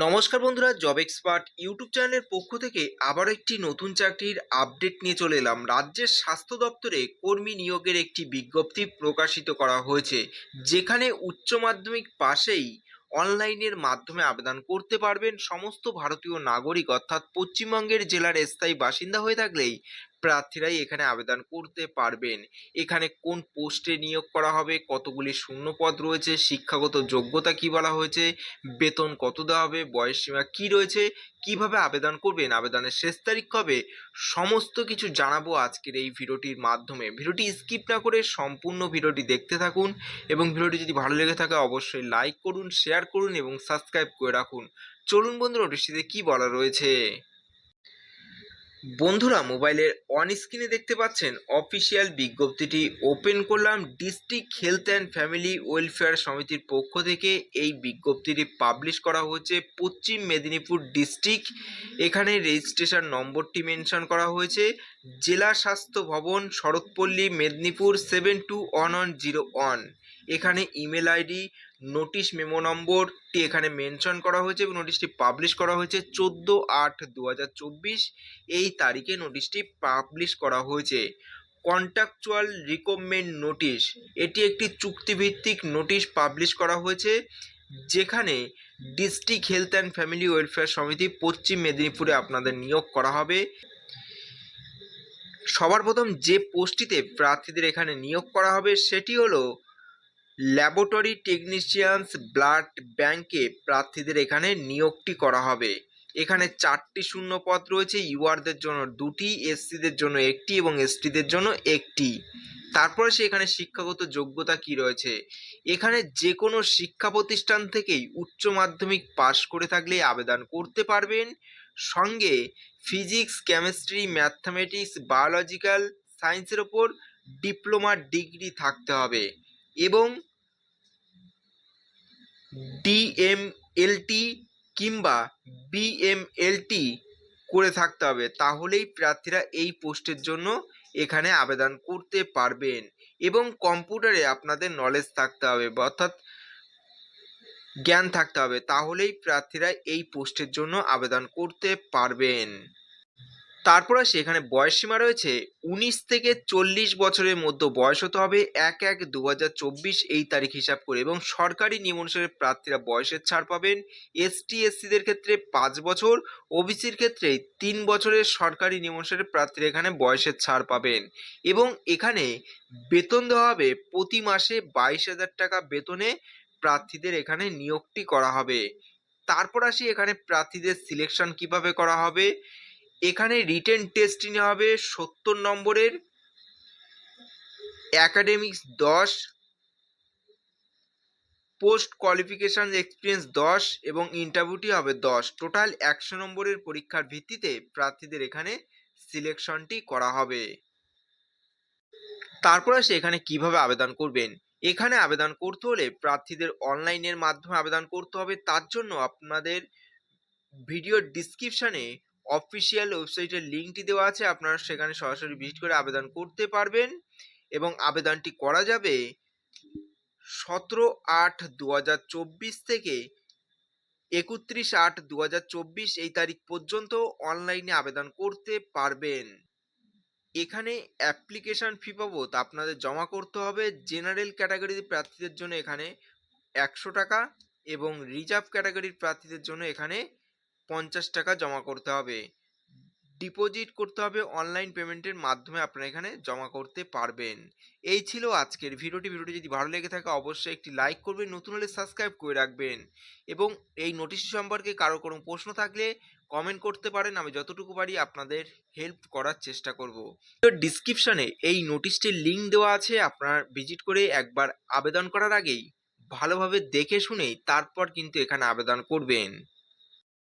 নমস্কার বন্ধুরা job expert YouTube চ্যানেলের পক্ষ থেকে আবার একটি নতুন চাকরির আপডেট নিয়ে চলে এলাম। রাজ্যের স্বাস্থ্য দপ্তরে কর্মী নিয়োগের একটি বিজ্ঞপ্তি প্রকাশিত করা হয়েছে, যেখানে উচ্চ মাধ্যমিক পাশেই অনলাইনের মাধ্যমে আবেদন করতে পারবেন সমস্ত ভারতীয় নাগরিক, অর্থাৎ পশ্চিমবঙ্গের জেলার স্থায়ী বাসিন্দা হয়ে থাকলেই প্রার্থীরাই এখানে আবেদন করতে পারবেন। এখানে কোন পোস্টে নিয়োগ করা হবে, কতগুলি শূন্য পদ রয়েছে, শিক্ষাগত যোগ্যতা কি বলা হয়েছে, বেতন কত দেওয়া হবে, বয়স সীমা কী রয়েছে, কীভাবে আবেদন করবেন, আবেদনের শেষ তারিখ কবে, সমস্ত কিছু জানাব আজকের এই ভিডিওটির মাধ্যমে। ভিডিওটি স্কিপ না করে সম্পূর্ণ ভিডিওটি দেখতে থাকুন এবং ভিডিওটি যদি ভালো লেগে থাকে অবশ্যই লাইক করুন, শেয়ার করুন এবং সাবস্ক্রাইব করে রাখুন। চলুন বন্ধুরা নোটিশটিতে কী বলা রয়েছে? বন্ধুরা, মোবাইলের অন স্ক্রিনে দেখতে পাচ্ছেন অফিসিয়াল বিজ্ঞপ্তিটি ওপেন করলাম district health and family welfare সমিতির পক্ষ থেকে। এই বিজ্ঞপ্তিটি পাবলিশ করা হয়েছে পশ্চিম মেদিনীপুর ডিস্ট্রিক্ট এখানে রেজিস্ট্রেশন নম্বরটি মেনশন করা হয়েছে। জেলা স্বাস্থ্য ভবন Sharatpally Medinipur seven two one one zero one এখানে ইমেল আইডি নোটিশ মেমো নম্বরটি এখানে মেনশন করা হয়েছে এবং নোটিশটি পাবলিশ করা হয়েছে চোদ্দ আট দু এই তারিখে নোটিশটি পাবলিশ করা হয়েছে। কন্ট্রাকচুয়াল রিকমেন্ড নোটিশ, এটি একটি চুক্তিভিত্তিক নোটিশ পাবলিশ করা হয়েছে, যেখানে district health and family welfare সমিতি পশ্চিম মেদিনীপুরে আপনাদের নিয়োগ করা হবে। সবার প্রথম যে পোস্টটিতে প্রার্থীদের এখানে নিয়োগ করা হবে, সেটি হলো ল্যাবরেটরি টেকনিশিয়ানস ব্লাড ব্যাংকে প্রার্থীদের এখানে নিয়োগটি করা হবে। এখানে চারটি শূন্য পদ রয়েছে, ইউআরদের জন্য দুটি, এসসিদের জন্য একটি এবং এসটিদের জন্য একটি। তারপরে সে এখানে শিক্ষাগত যোগ্যতা কি রয়েছে? এখানে যে কোনো শিক্ষা প্রতিষ্ঠান থেকেই উচ্চ মাধ্যমিক পাশ করে থাকলে আবেদন করতে পারবেন। সঙ্গে ফিজিক্স, কেমিস্ট্রি, ম্যাথমেটিক্স, বায়োলজিক্যাল সায়েন্সের ওপর ডিপ্লোমা ডিগ্রি থাকতে হবে। এবং ডিএমএলটি কিংবা বিএমএলটি করে থাকতে হবে। তাহলেই প্রার্থীরা এই পোস্টের জন্য এখানে আবেদন করতে পারবেন এবং কম্পিউটারে আপনাদের নলেজ থাকতে হবে, অর্থাৎ জ্ঞান থাকতে হবে। তাহলেই প্রার্থীরা এই পোস্টের জন্য আবেদন করতে পারবেন। তারপর আসে, এখানে বয়স সীমা রয়েছে উনিশ থেকে চল্লিশ বছরের মধ্যে বয়স হতে হবে। এক এক দু এই তারিখ হিসাব করে এবং সরকারি নিয়ম অনুসারে প্রার্থীরা বয়সের ছাড় পাবেন। এসটি এসসিদের ক্ষেত্রে পাঁচ বছর, ওবিসির ক্ষেত্রে তিন বছরের সরকারি নিয়ম অনুসারে প্রার্থীরা এখানে বয়সের ছাড় পাবেন। এবং এখানে বেতন দেওয়া হবে, প্রতি মাসে বাইশ হাজার টাকা বেতনে প্রার্থীদের এখানে নিয়োগটি করা হবে। তারপর আসি, এখানে প্রার্থীদের সিলেকশন কীভাবে করা হবে? এখানে রিটেন টেস্ট নেওয়া হবে সত্তর নম্বরের অ্যাকাডেমিক্স দশ পোস্ট কোয়ালিফিকেশান এক্সপিরিয়েন্স দশ এবং ইন্টারভিউটি হবে দশ। টোটাল একশো নম্বরের পরীক্ষার ভিত্তিতে প্রার্থীদের এখানে সিলেকশনটি করা হবে। তারপর আসে এখানে কীভাবে আবেদন করবেন? এখানে আবেদন করতে হলে প্রার্থীদের অনলাইনের মাধ্যমে আবেদন করতে হবে। তার জন্য আপনাদের ভিডিও ডিসক্রিপশানে অফিসিয়াল ওয়েবসাইটের লিঙ্কটি দেওয়া আছে। আপনারা সেখানে সরাসরি ভিজিট করে আবেদন করতে পারবেন এবং আবেদনটি করা যাবে সতেরো আট দু থেকে একত্রিশ আট দু এই তারিখ পর্যন্ত অনলাইনে আবেদন করতে পারবেন। এখানে অ্যাপ্লিকেশন ফি বাবদ আপনাদের জমা করতে হবে। জেনারেল ক্যাটাগরির প্রার্থীদের জন্য এখানে একশো টাকা এবং রিজার্ভ ক্যাটাগরির প্রার্থীদের জন্য এখানে পঞ্চাশ টাকা জমা করতে হবে। ডিপোজিট করতে হবে অনলাইন পেমেন্টের মাধ্যমে আপনারা এখানে জমা করতে পারবেন। এই ছিল আজকের ভিডিওটি। ভিডিওটি যদি ভালো লেগে থাকে অবশ্যই একটি লাইক করবেন, নতুন হলে সাবস্ক্রাইব করে রাখবেন এবং এই নোটিশ সম্পর্কে কারও কোনো প্রশ্ন থাকলে কমেন্ট করতে পারেন। আমি যতটুকু পারি আপনাদের হেল্প করার চেষ্টা করব। ডিসক্রিপশনে এই নোটিশটির লিঙ্ক দেওয়া আছে। আপনারা ভিজিট করে একবার আবেদন করার আগেই ভালোভাবে দেখে শুনেই তারপর কিন্তু এখানে আবেদন করবেন।